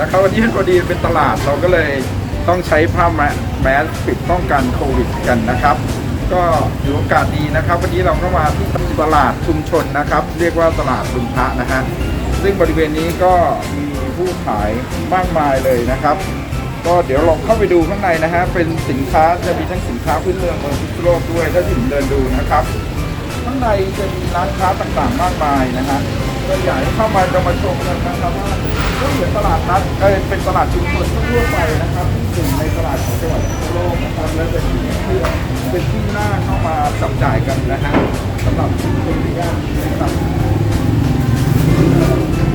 นะครับวันนี้พอดีเป็นตลาดเราก็เลยต้องใช้ผ้าแมแมสปิดป้องกันโควิดกันนะครับ ก็ถือโอกาสดีนะครับ วันนี้เราก็มาที่ตลาดชุมชนนะครับ เรียกว่าตลาดลุมพระนะฮะซึ่งบริเวณนี้ก็มีผู้ขายมากมายเลยนะครับ ก็เดี๋ยวลองเข้าไปดูข้างในนะฮะเป็นสินค้าจะมีทั้งสินค้าพื้นเมืองเมืองพิษณุโลกด้วยถ้าที่ผมเดินดูนะครับ ข้างในจะมีร้านค้าต่างๆมากมายนะฮะก็อยากให้เข้ามาจะมาชมกันนะครับว่า ก็เหมือนตลาดนัดเอ้ยเป็นตลาดชุมชนทั่วไปนะครับที่อยู่ในตลาดของจังหวัดพิษณุโลกนะครับและเป็นที่ที่เป็นที่น่าเข้ามาจับจ่ายกันนะฮะสำหรับชุมชนที่ย่านนะครับ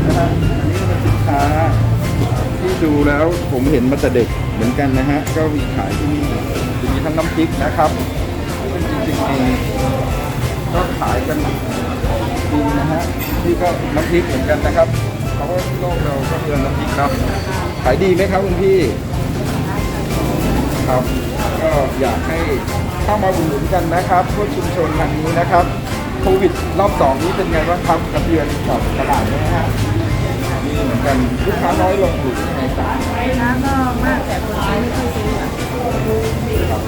นะฮะอันนี้เป็นสินค้าที่ดูแล้วผมเห็นมาแต่เด็กเหมือนกันนะฮะก็มีขายที่นี่จะมีทั้งน้ำพริกนะครับซึ่งจริงๆเองก็ขายกันดีนะฮะนี่ก็น้ำพริกเหมือนกันนะครับ เพราะว่าที่โลกเราก็เรือนน้ำพริกเนาะขายดีไหมครับคุณพี่ครับ ก็อยากให้เข้ามาอุดหนุนกันนะครับพวกชุมชนทางนี้นะครับโควิดรอบสองนี้เป็นไงบ้างครับกระเทือนกับตลาดไหมฮะนี่เหมือนกันลูกค้าน้อยลงหรือยังไงครับร้านก็มากแต่คนซื้อไม่ค่อยซื้ออะ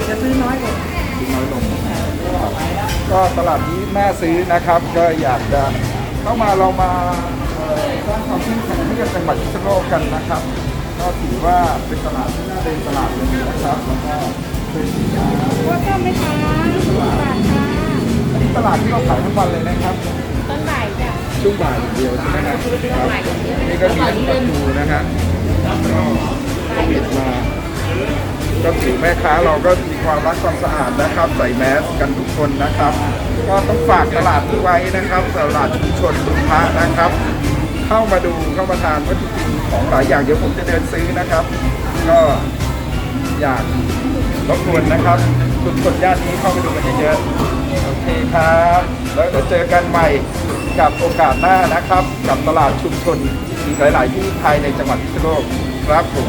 จะซื้อน้อยกว่าน้อยลงก็ตลาดนี้แม่ซื้อนะครับ ก็อยากจะเข้ามาเรามาเอ่อ สร้างความเข้มแข็งให้กับจังหวัดพิษณุโลกกันนะครับ ก็ถือว่าเป็นตลาดที่น่าเดินตลาดเลยนะครับแล้วก็เป็นสินค้าว่าก็ไม่ค้าบาทค่ะอันนี้ตลาดที่เราขายทั้งวันเลยนะครับต้นบ่ายจ้ะช่วงบ่ายอย่างเดียวใช่ไหมครับครับนี่ก็มีทั้งประตูนะฮะก็ปิดมาก็ถือแม่ค้าเราก็มีความรักความสะอาดนะครับ ใส่แมสกันทุกคนนะครับ ก็ต้องฝากตลาดนี้ไว้นะครับตลาดชุมชนลุงพระนะครับ เข้ามาดูเข้ามาทานวัตถุดิบของหลายอย่างเดี๋ยวผมจะเดินซื้อนะครับ ก็อยากรบกวนนะครับชุมชนย่านนี้เข้าไปดูกันเยอะๆโอเคครับ แล้วเดี๋ยวเจอกันใหม่กับโอกาสหน้านะครับ กับตลาดชุมชนอีกหลาย ๆ ที่ภายในจังหวัดพิษณุโลกครับผม